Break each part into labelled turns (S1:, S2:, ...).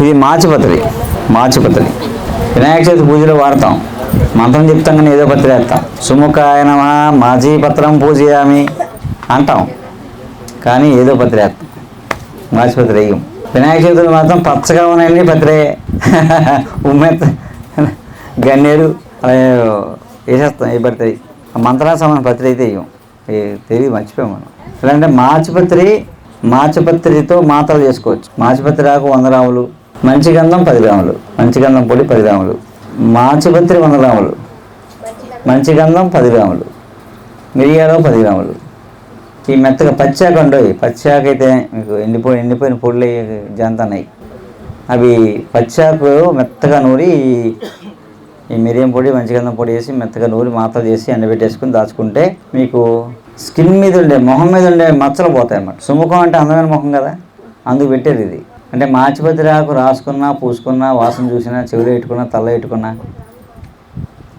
S1: ఇది మాచిపత్రి మాచిపత్రి. వినాయక చవితి పూజలో వాడతాం. మంత్రం చెప్తాం కానీ ఏదో పత్రి వేస్తాం. సుముఖాయనమా మాజీ పత్రం పూజయామి అంటాం. కానీ ఏదో పత్రి వేస్తాం. మాచిపత్రి వేయం. వినాయక చవితులు మాత్రం పచ్చగా ఉన్నాయండి పత్రే. ఉమ్మెత్త గన్నేరు అలా వేసేస్తాం ఏ పత్రి. మంత్రా సమాన పత్రి అయితే వేయం. తెలియదు మర్చిపోయాం మనం. ఎలాంటే మాచిపత్రి మాచిపత్రితో మాత్రలు చేసుకోవచ్చు. మాచిపత్రి ఆకు వంద గ్రాములు మంచి గంధం పది గ్రాములు. మంచి గంధం పొడి పది గ్రాములు. మాచిపత్రి వంద గ్రాములు. మంచి గంధం పది గ్రాములు. మిరియాలు పది గ్రాములు. ఈ మెత్తగా పచ్చాక ఉండవు పచ్చాక అయితే మీకు ఎండిపోయి ఎండిపోయిన పొడులు జంతన్నాయి. అవి పచ్చాకు మెత్తగా నూరి ఈ- మిరియం పొడి మంచిగంధం పొడి వేసి మెత్తగా నూరి మాత్ర చేసి ఎండబెట్టేసుకుని దాచుకుంటే మీకు స్కిన్ మీద ఉండే మొహం మీద ఉండే మచ్చలు పోతాయి అన్నమాట సుముఖం అంటే అందమైన ముఖం కదా? అందుకు పెట్టేది ఇది. అంటే మాచిపత్రి ఆకు రాసుకున్నా పూసుకున్నా వాసన చూసినా చెవులు పెట్టుకున్నా తల పెట్టుకున్నా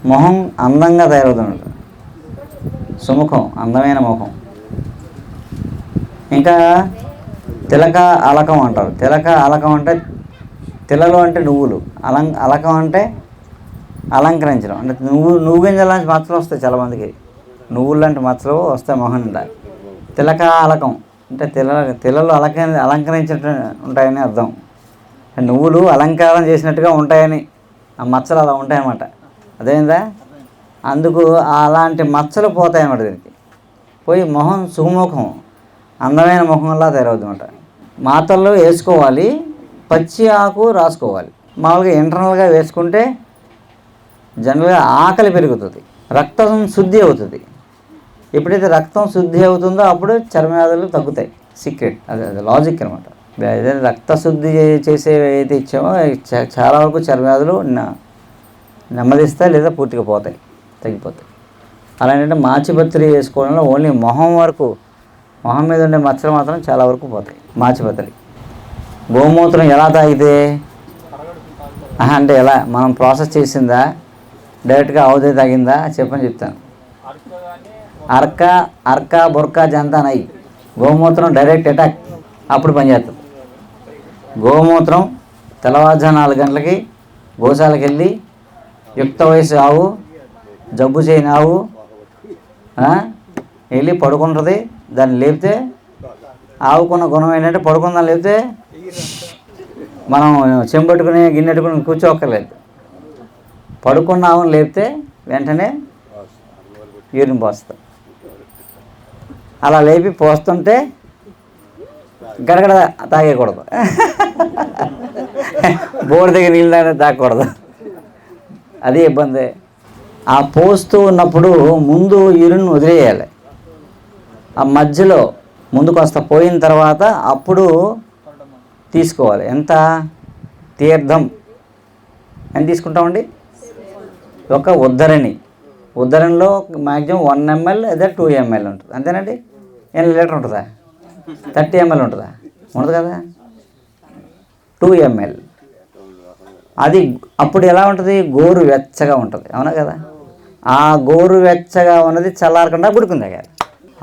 S1: మొహం అందంగా తయారవుతుంది. సుముఖం అందమైన ముఖం. ఇంకా తిలక అలకం అంటారు. తిలక అలకం అంటే తిలలు అంటే నువ్వులు. అలం అలకం అంటే అలంకరించడం. అంటే నువ్వు నువ్వు గింజల నుంచి మచ్చలు వస్తాయి చాలామందికి. నువ్వులు లాంటి మచ్చలు వస్తాయి మొహం నిండా. తిలక అలకం. అంటే తిల తెల్లలు అలక అలంకరించినట్టు ఉంటాయని అర్థం. నువ్వులు అలంకారం చేసినట్టుగా ఉంటాయని ఆ మచ్చలు అలా ఉంటాయన్నమాట. అదేందా? అందుకు అలాంటి మచ్చలు పోతాయన్నమాట దీనికి. పోయి మొహం సుముఖం అందమైన ముఖంలా తయారవుతుందన్నమాట. మాతల్లో వేసుకోవాలి పచ్చి ఆకు రాసుకోవాలి. మామూలుగా ఇంటర్నల్గా వేసుకుంటే జనరల్గా ఆకలి పెరుగుతుంది రక్తం శుద్ధి అవుతుంది. ఎప్పుడైతే రక్తం శుద్ధి అవుతుందో అప్పుడు చర్మవ్యాధులు తగ్గుతాయి. సీక్రెట్ అదే అదే లాజిక్ అనమాట ఏదైనా రక్త శుద్ధి చేసేవి చేసే ఏదైతే ఇచ్చామో చాలా వరకు చర్మవ్యాధులు న- నెమ్మదిస్తాయి లేదా పూర్తిగా పోతాయి తగ్గిపోతాయి. అలాంటి మాచిపత్రి వేసుకోవడంలో ఓన్లీ మొహం వరకు మొహం మీద ఉండే మచ్చలు మాత్రం చాలా వరకు పోతాయి మాచిపత్రి. గోమూత్రం ఎలా తాగితే? అంటే ఎలా? మనం ప్రాసెస్ చేసిందా? డైరెక్ట్గా అవుదే తాగిందా? చెప్పని చెప్తాను. అర్క అర్క బుర్కా జంతానై గోమూత్రం డైరెక్ట్ అటాక్. అప్పుడు పనిచేస్తుంది గోమూత్రం తెల్లవారుజాము నాలుగు గంటలకి గోశాలకు వెళ్ళి యుక్త వయసు ఆవు జబ్బు చేయని ఆవు వెళ్ళి పడుకుంటుంది. దాన్ని లేపితే ఆవుకున్న గుణం ఏంటంటే పడుకుందాన్ని లేపితే మనం చెంబట్టుకుని గిన్నెట్టుకుని కూర్చోక్కర్లేదు. పడుకున్న ఆవును లేపితే వెంటనే యూరిన్ పోస్తాం. అలా లేపి పోస్తుంటే గడగడ తాగేయకూడదు. బోర్ దగ్గర నీళ్ళు తాగితే తాగకూడదు. అది ఇబ్బంది. ఆ పోస్తూ ఉన్నప్పుడు ముందు యూరిన్ వదిలేయాలి. ఆ మధ్యలో ముందు కొంత పోయిన తర్వాత అప్పుడు తీసుకోవాలి. ఎంత? తీర్థం. ఎంత తీసుకుంటామండి? ఒక ఉద్ధరణి ఉద్ధరణలో మ్యాక్సిమం వన్ ఎంఎల్ లేదా టూ ఎంఎల్ ఉంటుంది. అంతేనండి? ఎన్ని లీటర్ ఉంటుందా? థర్టీ ఎంఎల్ ఉంటుందా? ఉండదు కదా? Two ML. అది అప్పుడు ఎలా ఉంటుంది? గోరు వెచ్చగా ఉంటుంది. అవునా కదా? ఆ గోరు వెచ్చగా ఉన్నది చల్లారకుండా గుడికింది కదా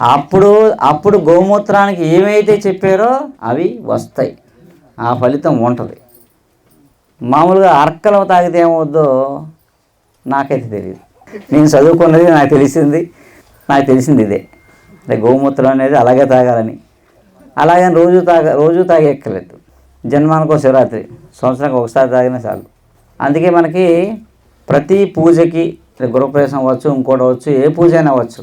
S1: అప్పుడు అప్పుడు గోమూత్రానికి ఏమైతే చెప్పారో అవి వస్తాయి. ఆ ఫలితం ఉంటుంది. మామూలుగా అర్కలు తాగితే ఏమవుద్దో నాకైతే తెలియదు నేను చదువుకున్నది నాకు తెలిసింది. నాకు తెలిసింది ఇదే. అంటే గోమూత్రం అనేది అలాగే తాగాలని. అలాగే రోజు తాగ రోజు తాగే ఎక్కలేదు జన్మానికో శివరాత్రి సంవత్సరానికి ఒకసారి తాగినా చాలు. అందుకే మనకి ప్రతి పూజకి గృహప్రవేశం అవ్వచ్చు ఇంకోటి అవ్వచ్చు ఏ పూజ అయినా అవ్వచ్చు.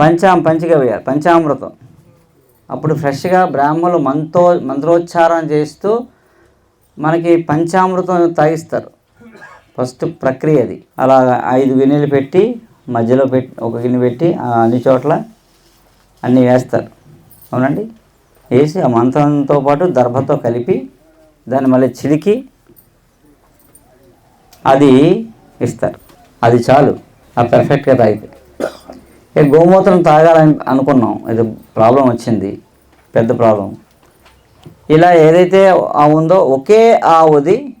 S1: పంచాం పంచిగా వేయాలి పంచామృతం. అప్పుడు ఫ్రెష్గా బ్రాహ్మణులు మంత్రో మంత్రోచ్చారం చేస్తూ మనకి పంచామృతం తాగిస్తారు. ఫస్ట్ ప్రక్రియ అది. అలా ఐదు గిన్నెలు పెట్టి మధ్యలో పెట్టి ఒక గిన్నె పెట్టి అన్ని చోట్ల అన్నీ వేస్తారు. అవునండి? వేసి ఆ మంత్రంతో పాటు దర్భతో కలిపి దాన్ని మళ్ళీ చిలికి అది ఇస్తారు. అది చాలు. ఆ పర్ఫెక్ట్గా తాగితే. ఏ గోమూత్రం తాగాలని అనుకున్నాం. ఇది ప్రాబ్లం వచ్చింది. పెద్ద ప్రాబ్లం. ఇలా ఏదైతే ఆ ఉందో ఒకే ఆవుది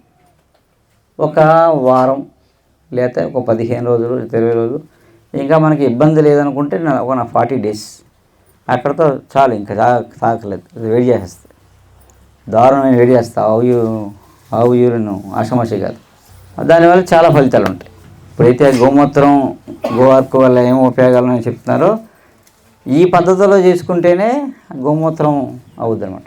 S1: ఒక వారం లేకపోతే ఒక పదిహేను రోజులు ఇరవై రోజులు. ఇంకా మనకి ఇబ్బంది లేదనుకుంటే నా- ఒక నా ఫార్టీ డేస్. అక్కడతో చాలు ఇంకా తా తాకలేదు. వేడి చేసేస్తుంది దారుణమైన వేడి చేస్తా ఆవు ఆవు యూరిన్ ఆషమాషి కాదు. దానివల్ల చాలా ఫలితాలు ఉంటాయి. ఇప్పుడైతే గోమూత్రం గోవార్కు వల్ల ఏం ఉపయోగాలు అని చెప్తున్నారో ఈ పద్ధతిలో చేసుకుంటేనే గోమూత్రం అవుద్ది అనమాట